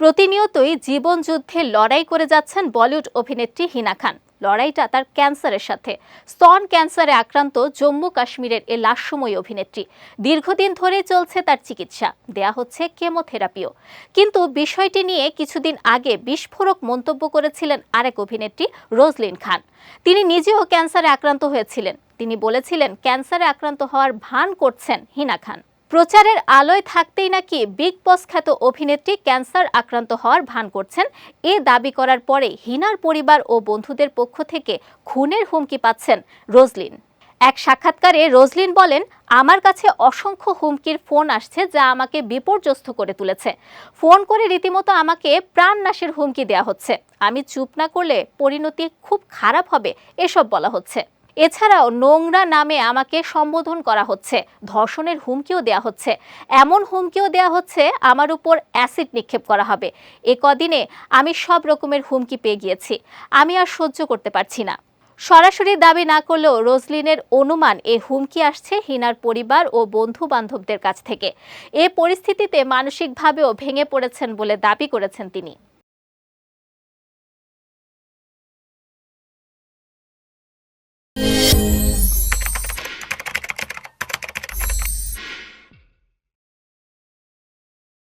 প্রতিনিয়তই জীবনযুদ্ধে লড়াই করে যাচ্ছেন বলিউড অভিনেত্রী হিনা খান। লড়াইটা তার ক্যান্সারের সাথে। স্তন ক্যান্সারে আক্রান্ত জম্মু কাশ্মীরের এ লাশময়ী অভিনেত্রী। দীর্ঘদিন ধরে চলছে তার চিকিৎসা। দেয়া হচ্ছে কেমোথেরাপিও। কিন্তু বিষয়টি নিয়ে কিছুদিন আগে বিস্ফোরক মন্তব্য করেছিলেন আরেক অভিনেত্রী রোজলিন খান। তিনি নিজেও ক্যান্সারে আক্রান্ত হয়েছিলেন। তিনি বলেছিলেন, ক্যান্সারে আক্রান্ত হওয়ার ভান করছেন হিনা খান। প্রচারের আলোয় থাকতেই নাকি বিগ বস খ্যাত অভিনেত্রী ক্যান্সার আক্রান্ত হওয়ার ভান করছেন। এ দাবি করার পরে হিনার পরিবার ও বন্ধুদের পক্ষ থেকে খুনের হুমকি পাচ্ছেন রোজলিন। এক সাক্ষাৎকারে রোজলিন বলেন, আমার কাছে অসংখ্য হুমকির ফোন আসছে যা আমাকে বিপর্যস্ত করে তুলেছে। ফোন করে রীতিমতো আমাকে প্রাণনাশের হুমকি দেওয়া হচ্ছে। আমি চুপ না করলে পরিণতি খুব খারাপ হবে, এসব বলা হচ্ছে। এছাড়াও নোংরা নামে আমাকে সম্বোধন করা হচ্ছে, ধর্ষণের হুমকিও দেওয়া হচ্ছে। এমন হুমকিও দেওয়া হচ্ছে, আমার উপর অ্যাসিড নিক্ষেপ করা হবে। এ কদিনে আমি সব রকমের হুমকি পেয়ে গিয়েছি। আমি আর সহ্য করতে পারছি না। সরাসরি দাবি না করলেও রোজলিনের অনুমান এ হুমকি আসছে হিনার পরিবার ও বন্ধু বান্ধবদের কাছ থেকে। এ পরিস্থিতিতে মানসিকভাবেও ভেঙে পড়েছেন বলে দাবি করেছেন তিনি।